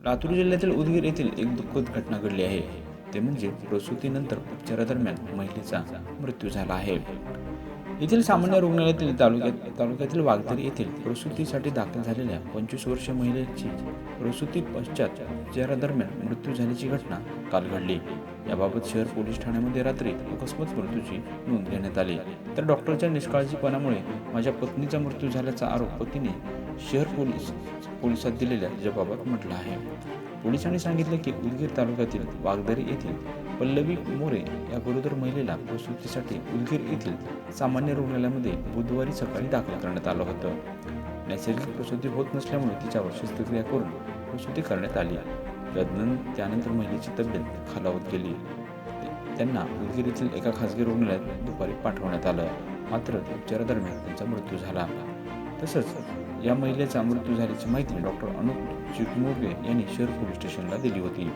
लातूर जिल्ह्यातील उदगीर येथील एक दुःखद घटना घडली आहे. ते म्हणजे प्रसूतीनंतर उपचारादरम्यान महिलेचा मृत्यू झाला आहे. येथील सामान्य रुग्णालयातील तालुक्यात तालुक्यातील वागदरी येथील प्रसूतीसाठी दाखल झालेल्या पंचवीस वर्षीय महिलेची प्रसूती पश्चात उपचारादरम्यान मृत्यू झाल्याची घटना काल घडली. याबाबत शहर पोलीस ठाण्यामध्ये रात्री अकस्मात मृत्यूची नोंद घेण्यात आली. तर डॉक्टरच्या निष्काळजीपणामुळे माझ्या पत्नीचा मृत्यू झाल्याचा आरोप पतीने शहर पोलीस पोलिसात दिलेल्या जबाबात म्हटलं आहे. पोलिसांनी सांगितले की उदगीर तालुक्यातील वागदरी येथील पल्लवी मोरे या गरोदर महिलेला प्रसूतीसाठी उदगीर येथील सामान्य रुग्णालयामध्ये बुधवारी सकाळी दाखल करण्यात आलं होतं. नैसर्गिक प्रसूती होत नसल्यामुळे तिच्यावर शस्त्रक्रिया करून प्रसूती करण्यात आली. त्यानंतर त्यानंतर महिलेची तब्येत खालावत गेली. त्यांना उदगीर येथील एका खासगी रुग्णालयात दुपारी पाठवण्यात आलं. मात्र उपचारादरम्यान त्यांचा मृत्यू झाला. तसंच या महिलेचा मृत्यू झाल्याची माहिती डॉक्टर अनुप चिटमोर्गे यांनी शहर पोलीस स्टेशनला दिली होती.